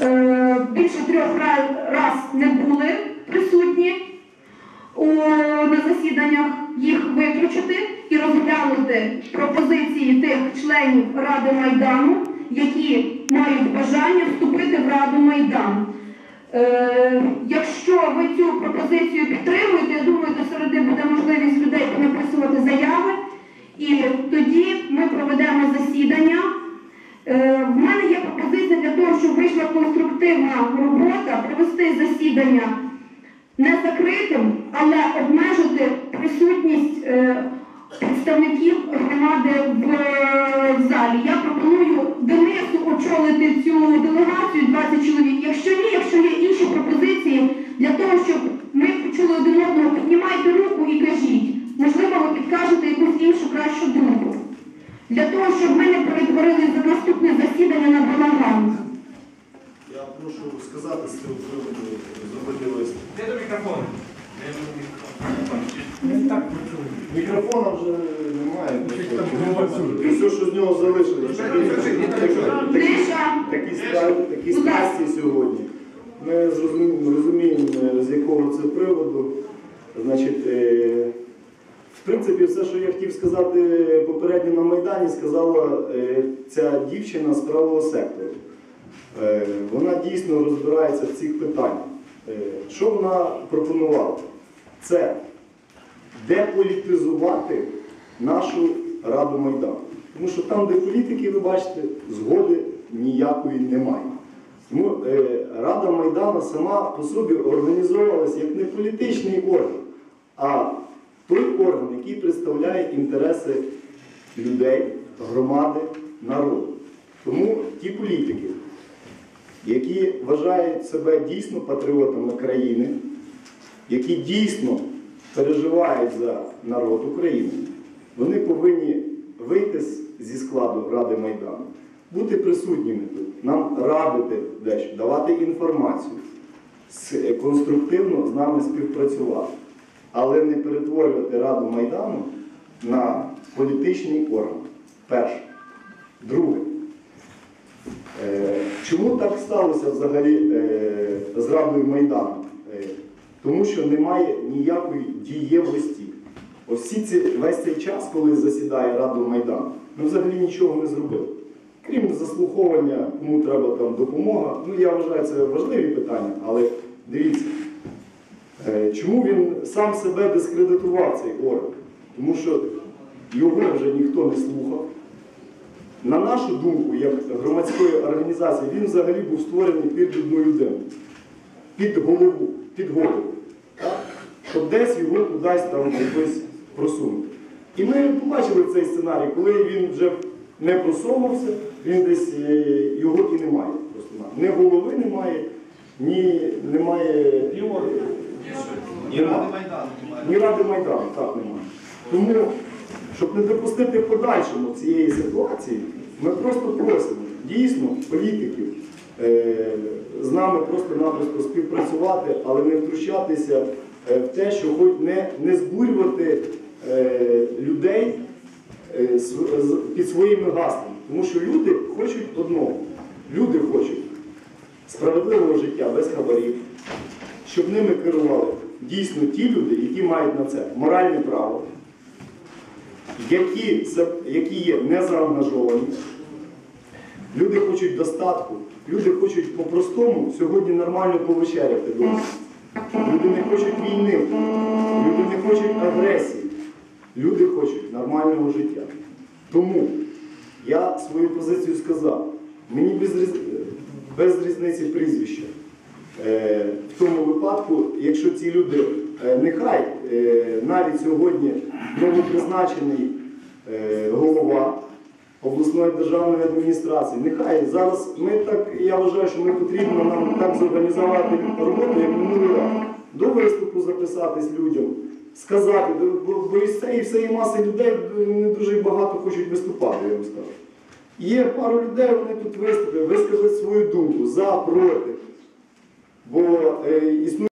е, більше трьох раз не були присутні на засіданнях, їх виключити і розглянути пропозиції тих членів Ради Майдану, які мають бажання вступити в Раду Майдану. Е, якщо ви цю пропозицію підтримуєте, я думаю, до середи буде можливість людей написувати заяви, і тоді ми проведемо засідання. Е, в мене є пропозиція для того, щоб вийшла конструктивна робота, провести засідання не закритим, але обмежити присутність е, представників громади в, в залі. Я пропоную Денису очолити цю делегацію 20 чоловік. Якщо ні, якщо є інші пропозиції, для того, щоб ми почули один одного, піднімайте руку і кажіть. Можливо, ви підкажете якусь іншу кращу думку. Для того, щоб ми не перетворили за наступне засідання на балаган. Сказати з цього приводу, зробити. Де до мікрофону? Мікрофона вже немає. Все, що з нього залишилося. Такі страсті сьогодні. Ми розуміємо, з якого це приводу. Значить, е, в принципі, все, що я хотів сказати попередньо на Майдані, сказала е, ця дівчина з правого сектору. Е, Вона дійсно розбирається в цих питаннях. Е, Що вона пропонувала? Це деполітизувати нашу Раду Майдану. Тому що там, де політики, ви бачите, згоди ніякої немає. Тому е, Рада Майдану сама по собі організовувалася як не політичний орган, а той орган, який представляє інтереси людей, громади, народу. Тому ті політики, які вважають себе дійсно патріотами країни, які дійсно переживають за народ України, вони повинні вийти зі складу Ради Майдану, бути присутніми тут, нам радити дещо, давати інформацію, конструктивно з нами співпрацювати, але не перетворювати Раду Майдану на політичний орган. Перше. Друге. Чому так сталося взагалі е, з Радою Майдану? Е, Тому що немає ніякої дієвості. Ось всі ці, весь цей час, коли засідає Рада Майдану, ми взагалі нічого не зробили. Крім заслуховування, кому треба там допомога. Ну, я вважаю, це важливі питання, але дивіться, е, чому він сам себе дискредитував цей орган? Тому що його вже ніхто не слухав. На нашу думку, як громадської організації, він взагалі був створений під одну людину, під голову, під голову, так? щоб десь його кудись там якось просунути. І ми побачили цей сценарій, коли він вже не просовувався, він десь е, його і немає. Просто ні голови немає, ні немає. Ні ради Майдану ні Ради Майдану, так немає. Тому, щоб не допустити в подальшому цієї ситуації, ми просто просимо дійсно політиків е, з нами просто-напросто співпрацювати, але не втручатися е, в те, що хоч не, не збурювати е, людей під своїми гаслами. Тому що люди хочуть одного. Люди хочуть справедливого життя без хабарів, щоб ними керували дійсно ті люди, які мають на це моральне право, які, які є незаангажовані. Люди хочуть достатку, люди хочуть по-простому сьогодні нормально повечеряти вдома. Люди не хочуть війни, люди не хочуть агресії, люди хочуть нормального життя. Тому я свою позицію сказав. Мені без, різ- без різниці прізвища. Е, В тому випадку, якщо ці люди, нехай е, навіть сьогодні новопризначений е, голова обласної державної адміністрації, нехай зараз ми так, я вважаю, що ми потрібно нам так зорганізувати роботу, як минулий раз. До виступу записатись людям, сказати, бо, із цієї всієї маси людей не дуже багато хочуть виступати, я вам скажу. Є пару людей, вони тут виступили, висказати свою думку за, проти. Бо е, існує.